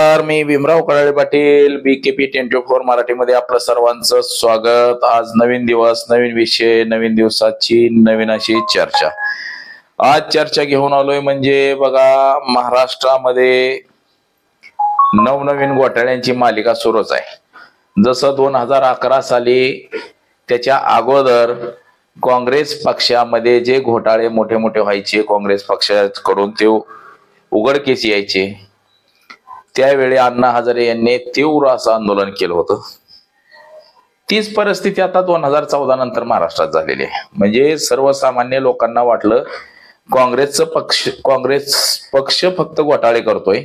नमस्कार मी Bhimrao Karale Patil B K P twenty four मराठीमध्ये आपलं सर्वांचं स्वागत. आज नवीन दिवस नवीन विषय नवीन दिवसाची नवीन अशी चर्चा. आज चर्चा घेऊन आलोय म्हणजे बघा महाराष्ट्रामध्ये नवनवीन घोटाळ्यांची मालिका सुरूच आहे. जसं दोन हजार अकरा साली त्याच्या अगोदर काँग्रेस पक्षामध्ये जे घोटाळे मोठे मोठे व्हायचे काँग्रेस पक्षाकडून ते उघडकीस यायचे. त्यावेळी अण्णा हजारे यांनी तीव्र असं आंदोलन केलं होतं. तीच परिस्थिती आता दोन हजार चौदा नंतर महाराष्ट्रात झालेली आहे. म्हणजे सर्वसामान्य लोकांना वाटलं काँग्रेसचं पक्ष काँग्रेस पक्ष फक्त घोटाळे करतोय.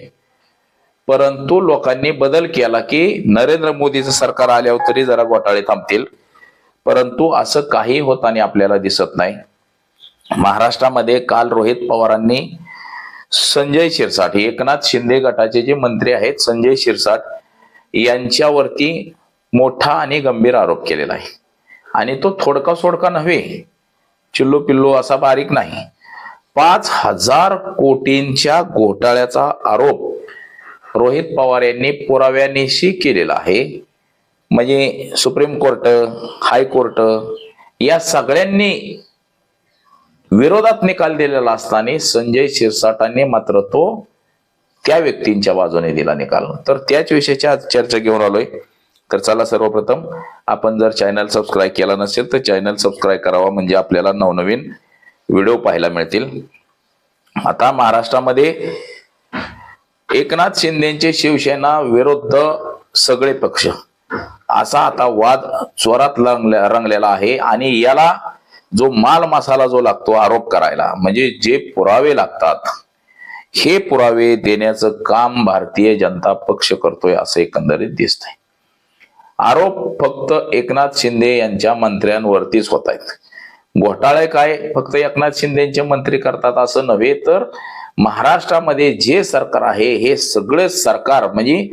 परंतु लोकांनी बदल केला की नरेंद्र मोदीचं सरकार आल्यावर तरी जरा घोटाळे थांबतील. परंतु असं काही होताना आपल्याला दिसत नाही. महाराष्ट्रामध्ये काल रोहित पवारांनी संजय शिरसाट एकनाथ शिंदे गटाचे जे मंत्री आहेत संजय शिरसाट यांच्यावरती मोठा आणि गंभीर आरोप केलेला आहे. आणि तो थोडका सोडका नव्हे चिल्लो पिल्लो असा बारीक नाही. पाच हजार कोटींच्या घोटाळ्याचा आरोप रोहित पवार यांनी पुराव्यानिशी केलेला आहे. म्हणजे सुप्रीम कोर्ट हायकोर्ट या सगळ्यांनी विरोधात निकाल दिलेला असताना संजय शिरसाटांनी मात्र तो त्या व्यक्तींच्या बाजूने दिला निकाल. तर त्याच विषयाची आज चर्चा घेऊन आलोय. तर चला सर्वप्रथम आपण जर चॅनल सबस्क्राईब केला नसेल तर चॅनल सबस्क्राईब करावा म्हणजे आपल्याला नवनवीन व्हिडिओ पाहायला मिळतील. आता महाराष्ट्रामध्ये एकनाथ शिंदेचे शिवसेना विरुद्ध सगळे पक्ष. असा आता वाद जोरात रंगलेला आहे आणि याला जो माल मसाला जो लागतो आरोप करायला म्हणजे जे पुरावे लागतात हे पुरावे देण्याचं काम भारतीय जनता पक्ष करतोय असं एकंदरीत दिसतंय. आरोप फक्त एकनाथ शिंदे यांच्या मंत्र्यांवरतीच होत आहेत घोटाळे काय फक्त एकनाथ शिंदेचे मंत्री करतात असं नव्हे तर महाराष्ट्रामध्ये जे सरकार आहे हे सगळे सरकार म्हणजे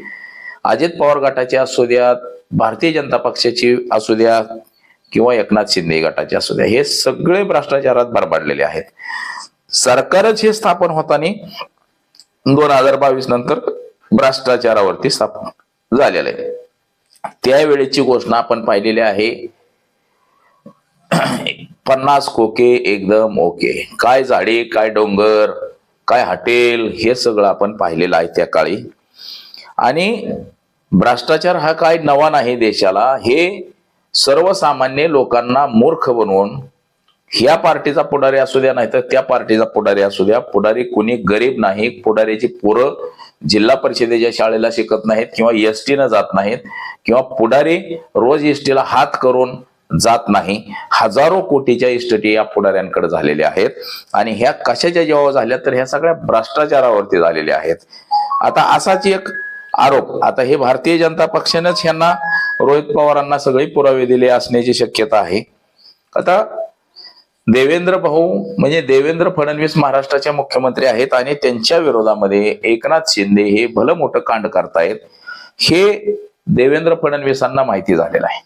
अजित पवार गटाचे असू द्यात भारतीय जनता पक्षाची असू द्या किंवा एकनाथ शिंदे गटाचे असू द्या हे सगळे भ्रष्टाचारात भरभाडलेले आहेत. सरकारच हे स्थापन होताना दोन हजार बावीस नंतर भ्रष्टाचारावरती स्थापन झालेलं आहे. त्यावेळेची घोषणा आपण पाहिलेली आहे. पन्नास कोके एकदम ओके. काय झाडे काय डोंगर काय हॉटेल हे सगळं आपण पाहिलेलं आहे त्या काळी. आणि भ्रष्टाचार हा काय नवा नाही देशाला. हे सर्वसामान्य लोकांना मूर्ख बनवून ह्या पार्टीचा पुढारी असू द्या नाही तर त्या पार्टीचा पुढारी असू द्या. पुढारी कुणी गरीब नाही पुढारीची पोरं जिल्हा परिषदेच्या शाळेला शिकत नाहीत किंवा एस टीनं जात नाहीत किंवा पुढारी रोज एस टीला हात करून जात नाही. हजारो कोटीच्या इस्टटी या पुढाऱ्यांकडे झालेल्या आहेत. आणि ह्या कशाच्या जेव्हा झाल्या तर ह्या सगळ्या भ्रष्टाचारावरती झालेल्या आहेत. आता असाच एक आरोप. आता हे भारतीय जनता पक्षानेच ह्यांना रोहित पवारांना सगळे पुरावे दिले असण्याची शक्यता आहे. आता देवेंद्र भाऊ म्हणजे देवेंद्र फडणवीस महाराष्ट्राचे मुख्यमंत्री आहेत आणि त्यांच्या विरोधामध्ये एकनाथ शिंदे हे भलं मोठं कांड करतायत हे देवेंद्र फडणवीसांना माहिती झालेलं आहे.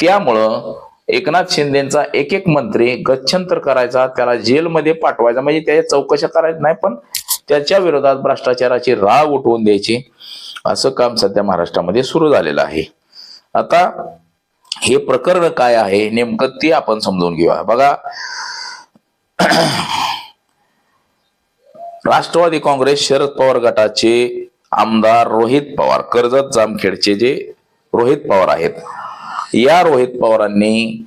त्यामुळं एकनाथ शिंदेचा एक एक मंत्री गच्छंतर करायचा त्याला जेलमध्ये पाठवायचा म्हणजे त्याच्या चौकशा करायचं नाही पण त्याच्या विरोधात भ्रष्टाचाराची राग उठवून द्यायची. असं काम सध्या महाराष्ट्रामध्ये सुरू झालेलं आहे. आता हे प्रकरण काय आहे नेमकं ते आपण समजून घेऊया. बघा राष्ट्रवादी काँग्रेस शरद पवार गटाचे आमदार रोहित पवार कर्जत जामखेडचे जे रोहित पवार आहेत या रोहित पवारांनी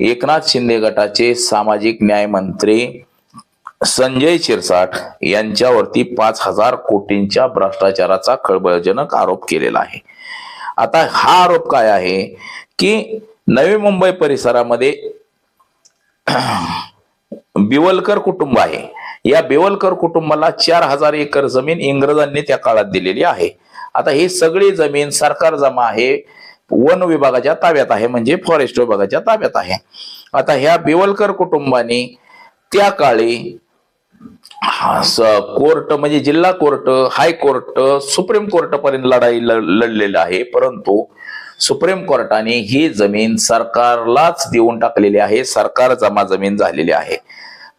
एकनाथ शिंदे गटाचे सामाजिक न्याय मंत्री संजय शिरसाट यांच्यावरती पाच हजार कोटींच्या भ्रष्टाचाराचा खळबळजनक आरोप केलेला आहे. आता हा आरोप काय आहे की नवी मुंबई परिसरामध्ये बिवलकर कुटुंब आहे. या बिवलकर कुटुंबाला चार हजार एकर जमीन इंग्रजांनी त्या काळात दिलेली आहे. आता ही सगळी जमीन सरकार जमा आहे वन विभागाच्या ताब्यात आहे म्हणजे फॉरेस्ट विभागाच्या ताब्यात आहे. आता ह्या बिवलकर कुटुंबाने त्या काळी कोर्ट म्हणजे जिल्हा कोर्ट हायकोर्ट सुप्रीम कोर्ट पर्यंत लढाई लढ- लढलेलं आहे. परंतु सुप्रीम कोर्टाने ही जमीन सरकारलाच देऊन टाकलेली आहे. सरकार जमा जमीन झालेली आहे.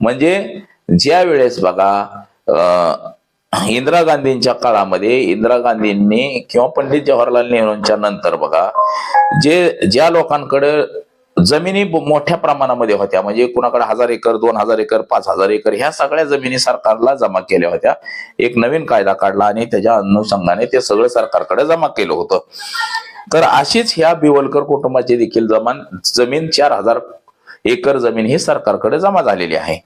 म्हणजे ज्या वेळेस बघा इंदिरा गांधींच्या काळामध्ये इंदिरा गांधींनी किंवा पंडित जवाहरलाल नेहरूंच्या नंतर बघा जे ज्या लोकांकडे जमिनी मोठ्या प्रमाणामध्ये होत्या. म्हणजे कुणाकडे हजार एकर दोन हजार एकर पाच हजार एकर ह्या सगळ्या जमिनी सरकारला जमा केल्या होत्या. एक नवीन कायदा काढला आणि त्याच्या अनुषंगाने ते सगळं सरकारकडे जमा केलं होतं. तर अशीच ह्या बिवलकर कुटुंबाची देखील जमान जमीन चार हजार एकर जमीन ही सरकारकडे जमा झालेली आहे.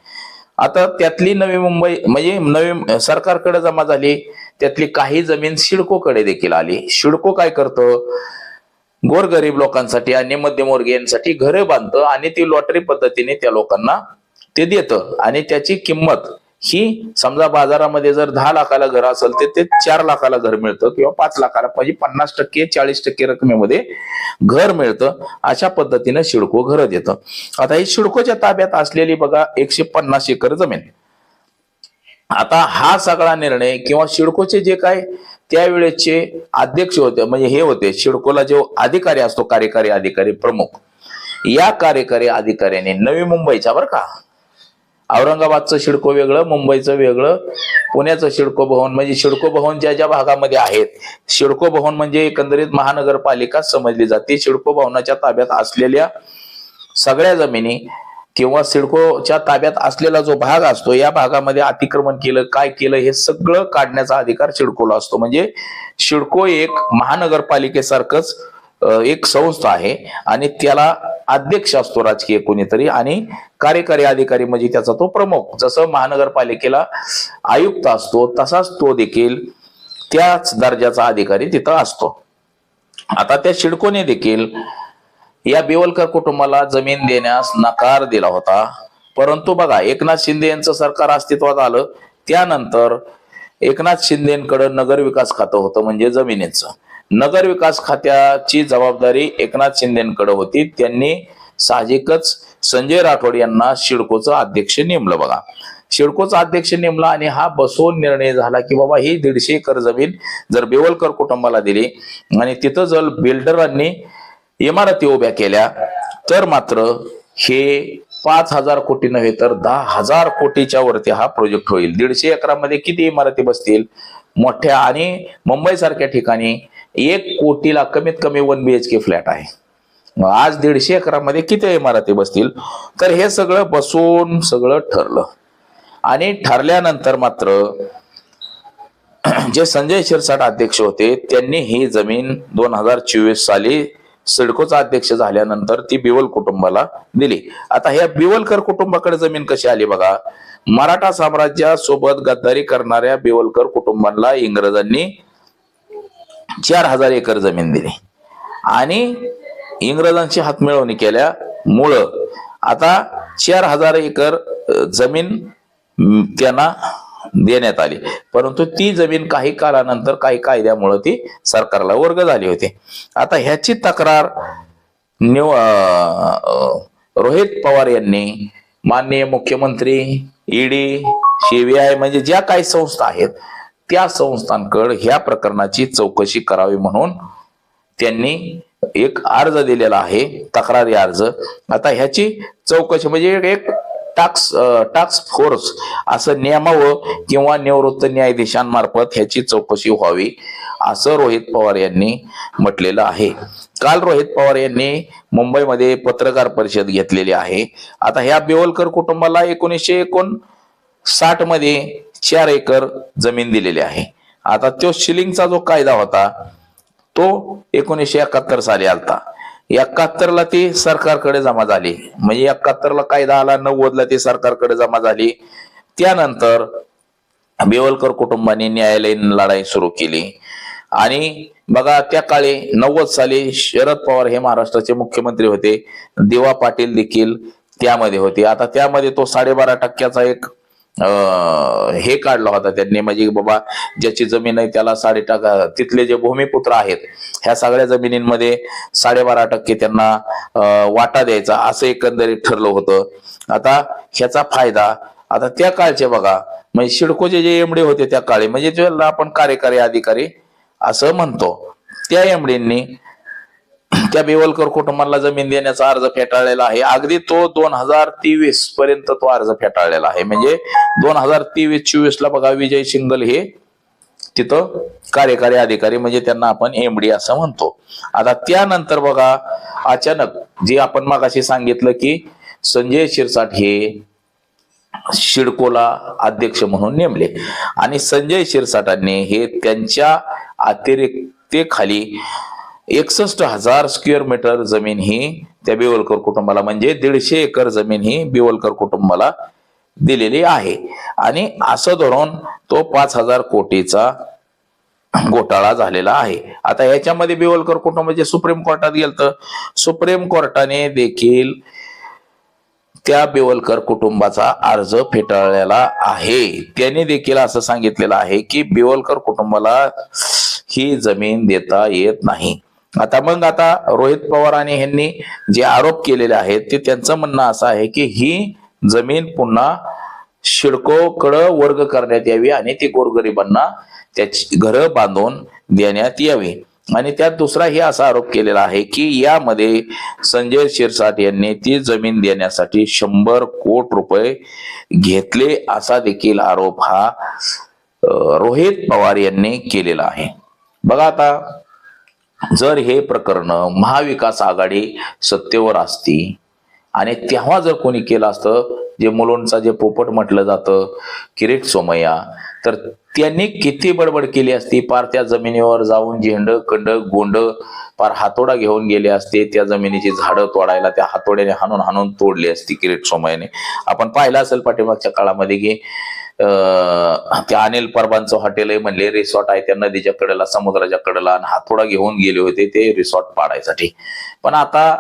आता त्यातली नवी मुंबई म्हणजे नवी सरकारकडे जमा झाली त्यातली काही जमीन सिडकोकडे देखील आली. सिडको काय करतं? गोरगरीब लोकांसाठी आणि मध्यमवर्गीयांसाठी घरे बांधतं आणि ती लॉटरी पद्धतीने त्या लोकांना ते देतं. आणि त्याची किंमत ही समजा बाजारामध्ये जर दहा लाखाला घर असेल तर ते चार लाखाला घर मिळतं किंवा पाच लाखाला म्हणजे पन्नास टक्के चाळीस टक्के रकमेमध्ये घर मिळतं. अशा पद्धतीनं शिडको घर देतं. आता ही शिडकोच्या ताब्यात असलेली बघा एकशे पन्नास एकर जमीन. आता हा सगळा निर्णय किंवा शिडकोचे जे काय त्यावेळेचे अध्यक्ष होते म्हणजे हे होते शिडकोला जो अधिकारी असतो कार्यकारी अधिकारी प्रमुख या कार्यकारी अधिकाऱ्याने नवी मुंबईचा बरं का. औरंगाबादचं शिडको वेगळं मुंबईचं वेगळं पुण्याचं शिडको भवन म्हणजे शिडको भवन ज्या ज्या भागामध्ये आहेत शिडको भवन म्हणजे एकंदरीत महानगरपालिका समजली जाते. शिडको भवनाच्या ताब्यात असलेल्या सगळ्या जमिनी किंवा सिडकोच्या ताब्यात असलेला जो भाग असतो या भागामध्ये अतिक्रमण केलं काय केलं हे सगळं काढण्याचा अधिकार सिडकोला असतो. म्हणजे सिडको एक महानगरपालिकेसारखंच एक संस्था आहे आणि त्याला अध्यक्ष असतो राजकीय कोणीतरी आणि कार्यकारी अधिकारी म्हणजे त्याचा तो प्रमुख. जसं महानगरपालिकेला आयुक्त असतो तसाच तो देखील त्याच दर्जाचा अधिकारी तिथं असतो. आता त्या शिडकोने देखील या बिवलकर कुटुंबाला जमीन देण्यास नकार दिला होता. परंतु बघा एकनाथ शिंदे यांचं सरकार अस्तित्वात आलं त्यानंतर एकनाथ शिंदेकडे नगर विकास खातं होतं म्हणजे जमिनीचं. नगर विकास खात्याची जबाबदारी एकनाथ शिंदेकडे होती. त्यांनी साहजिकच संजय राठोड यांना शिडकोचं अध्यक्ष नेमलं बघा. शिडकोचा अध्यक्ष नेमला आणि हा बसवून निर्णय झाला की बाबा ही दीडशे एकर जमीन जर बेवलकर कुटुंबाला दिली आणि तिथं जर बिल्डरांनी इमारती उभ्या केल्या तर मात्र हे पाच हजार कोटी नव्हे तर दहा हजार कोटीच्या वरती हा प्रोजेक्ट होईल. दीडशे एकरामध्ये किती इमारती बसतील? मोठ्या आणि मुंबई सारख्या ठिकाणी एक कोटीला कमीत कमी वन बीएचके फ्लॅट आहे. मग आज दीडशे एकरामध्ये किती इमारती बसतील? तर हे सगळं बसून सगळं ठरलं. आणि ठरल्यानंतर मात्र जे संजय शिरसाट अध्यक्ष होते त्यांनी ही जमीन दोन हजार चोवीस साली सिडकोचा अध्यक्ष झाल्यानंतर ती बिवल कुटुंबाला दिली. आता ह्या बिवलकर कुटुंबाकडे जमीन कशी आली बघा? मराठा साम्राज्यासोबत गद्दारी करणाऱ्या बिवलकर कुटुंबाला इंग्रजांनी चार हजार एकर जमीन दिली. आणि इंग्रजांची हातमिळवणी केल्यामुळं आता चार हजार एकर जमीन त्यांना देण्यात आली. परंतु ती जमीन काही काळानंतर काही कायद्यामुळे ती सरकारला वर्ग झाली होती. आता ह्याची तक्रार निव रोहित पवार यांनी माननीय मुख्यमंत्री ईडी सीबीआय म्हणजे ज्या काही संस्था आहेत त्या संस्थांकडे ह्या प्रकरणाची चौकशी करावी म्हणून त्यांनी एक अर्ज दिलेला आहे तक्रारी अर्ज. आता ह्याची चौकशी म्हणजे एक टास्क टास्क फोर्स असं नेमावं किंवा निवृत्त न्यायाधीशांमार्फत ह्याची चौकशी व्हावी असं रोहित पवार यांनी म्हटलेलं आहे. काल रोहित पवार यांनी मुंबईमध्ये पत्रकार परिषद घेतलेली आहे. आता ह्या बेवलकर कुटुंबाला एकोणीसशे एकोण साठमध्ये चार एकर जमीन दिलेली आहे. आता तो शिलिंगचा जो कायदा होता तो एकोणीसशे एकाहत्तर साली आलता. एकाहत्तरला ती सरकारकडे जमा झाली. म्हणजे एकाहत्तरला कायदा आला नव्वदला ती सरकारकडे जमा झाली. त्यानंतर बेवलकर कुटुंबाने न्यायालयीन लढाई सुरू केली. आणि बघा त्या काळी नव्वद साली शरद पवार हे महाराष्ट्राचे मुख्यमंत्री होते. दिवा पाटील देखील त्यामध्ये होते. आता त्यामध्ये तो साडेबारा टक्क्याचा एक हे काढला होता त्यांनी. म्हणजे बाबा ज्याची जमीन आहे त्याला साडे टाका तिथले जे भूमिपुत्र आहेत ह्या सगळ्या जमिनींमध्ये साडेबारा टक्के त्यांना वाटा द्यायचा असं एकंदरीत ठरलं होतं. आता ह्याचा फायदा आता त्या काळचे बघा म्हणजे शिडकोचे जे एमडी होते त्या काळी म्हणजे ज्याला आपण कार्यकारी अधिकारी असं म्हणतो त्या एमडींनी त्या बेवलकर कुटुंबाला जमीन देण्याचा अर्ज फेटाळलेला आहे. अगदी तो दोन हजार तेवीस पर्यंत तो अर्ज फेटाळलेला आहे. म्हणजे दोन हजार तेवीस चोवीस ला बघा विजय शिंगल हे तिथं कार्यकारी अधिकारी म्हणजे त्यांना आपण एमडी असं म्हणतो. आता त्यानंतर बघा अचानक जे आपण मगाशी सांगितलं की संजय शिरसाट हे शिडकोला अध्यक्ष म्हणून नेमले. आणि संजय शिरसाटांनी हे त्यांच्या अतिरिक्तेखाली एकसष्ट हजार स्क्वेअर मीटर जमीन ही त्या बिवलकर कुटुंबाला म्हणजे दीडशे एकर जमीन ही बिवलकर कुटुंबाला दिलेली आहे. आणि असं धरून तो पाच हजार कोटीचा घोटाळा झालेला आहे. आता याच्यामध्ये बिवलकर कुटुंब जे सुप्रीम कोर्टात गेलं सुप्रीम कोर्टाने देखील त्या बिवलकर कुटुंबाचा अर्ज फेटाळलेला आहे. त्यांनी देखील असं सांगितलेलं आहे की बिवलकर कुटुंबाला ही जमीन देता येत नाही. आता मग आता रोहित पवार आणि ह्यांनी जे आरोप केलेले आहेत ते त्यांचं म्हणणं असं आहे की ही जमीन पुन्हा शिडकोकडं वर्ग करण्यात यावी आणि ती गोरगरिबांना त्याची घरं बांधून देण्यात यावी. आणि त्यात दुसरा हे असा आरोप केलेला आहे की यामध्ये संजय शिरसाट यांनी ती जमीन देण्यासाठी शंभर कोट रुपये घेतले असा देखील आरोप हा रोहित पवार यांनी केलेला आहे. बघा आता जर हे प्रकरण महाविकास आघाडी सत्तेवर असती आणि तेव्हा जर कोणी केलं असतं जे मुलांचा जे पोपट म्हटलं जातं किरीट सोमय्या तर त्यांनी किती बडबड केली असती पार त्या जमिनीवर जाऊन झेंड कंड गोंड पार हातोडा घेऊन गेले असते त्या जमिनीची झाडं तोडायला त्या हातोड्याने हाणून हाणून तोडली असती किरीट सोमय्याने. आपण पाहिलं असेल पाठीमागच्या काळामध्ये की त्या अनिल परबांचं हॉटेल आहे म्हणले रिसॉर्ट आहे त्या नदीच्या कडेला समुद्राच्या कडेला आणि हातोडा घेऊन गेले होते ते रिसॉर्ट पाडायसाठी. पण आता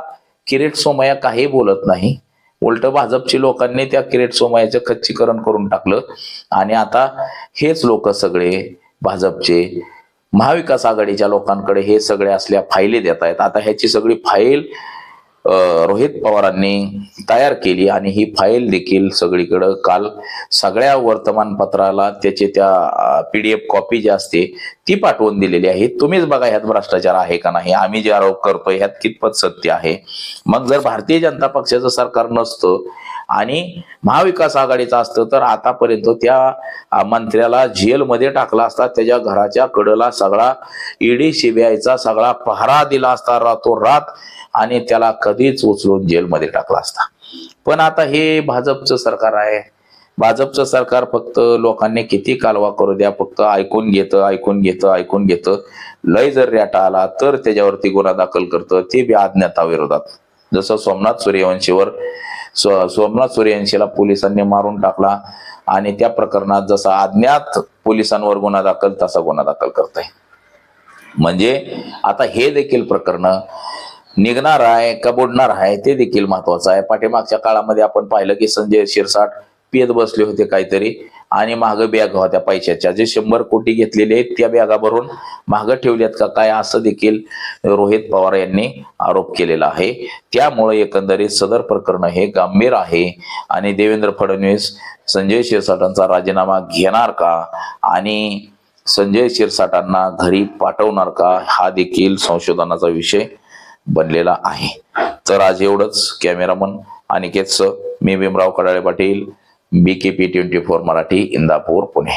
किरीट सोमया काही बोलत नाही. उलट भाजपची लोकांनी त्या किरीट सोमयाचं खच्चीकरण करून टाकलं. आणि आता हेच लोक सगळे भाजपचे महाविकास आघाडीच्या लोकांकडे हे सगळे असल्या फाईले देत आहेत आता ह्याची सगळी फाईल रोहित पवारांनी तयार केली आणि ही फाईल देखील सगळीकडं काल सगळ्या वर्तमानपत्राला त्याचे त्या पीडीएफ कॉपी जी असते ती पाठवून दिलेली आहे. तुम्हीच बघा ह्यात भ्रष्टाचार आहे का नाही? आम्ही जे आरोप करतोय ह्यात कितपत सत्य आहे? मग जर भारतीय जनता पक्षाचं सरकार नसतं आणि महाविकास आघाडीचं असतं तर आतापर्यंत त्या मंत्र्याला जेलमध्ये टाकला असता त्याच्या घराच्या कडला सगळा ईडी सीबीआयचा सगळा पहारा दिला असता रातोरात आणि त्याला कधीच उचलून जेलमध्ये टाकला असता. पण आता हे भाजपचं सरकार आहे. भाजपचं सरकार फक्त लोकांनी किती कालवा करू द्या फक्त ऐकून घेतं ऐकून घेतं ऐकून घेतं. लय जर रेटा आला तर त्याच्यावरती गुन्हा दाखल करतं. ते बी अज्ञाताविरोधात जसं सोमनाथ सूर्यवंशीवर सो- सोमनाथ सूर्यवंशीला पोलिसांनी मारून टाकला आणि त्या प्रकरणात जसा अज्ञात पोलिसांवर गुन्हा दाखल तसा गुन्हा दाखल करताय. म्हणजे आता हे देखील प्रकरण निघणार आहे का बुडणार आहे ते देखील महत्वाचं आहे. पाठीमागच्या काळामध्ये आपण पाहिलं की संजय शिरसाट पियत बसले होते काहीतरी. आणि महाग बॅग होत्या पैशाच्या. जे शंभर कोटी घेतलेले आहेत त्या बॅगा भरून माग ठेवल्यात का काय असं देखील रोहित पवार यांनी आरोप केलेला आहे. त्यामुळे एकंदरीत सदर प्रकरण हे गंभीर आहे. आणि देवेंद्र फडणवीस संजय शिरसाटांचा राजीनामा घेणार का? आणि संजय शिरसाटांना घरी पाठवणार का? हा देखील संशोधनाचा विषय बनलेला आहे. तर आज एवढंच. कॅमेरामन अनिकेत मी Bhimrao Kadale Patil. B K P twenty four Marathi Indapur Pune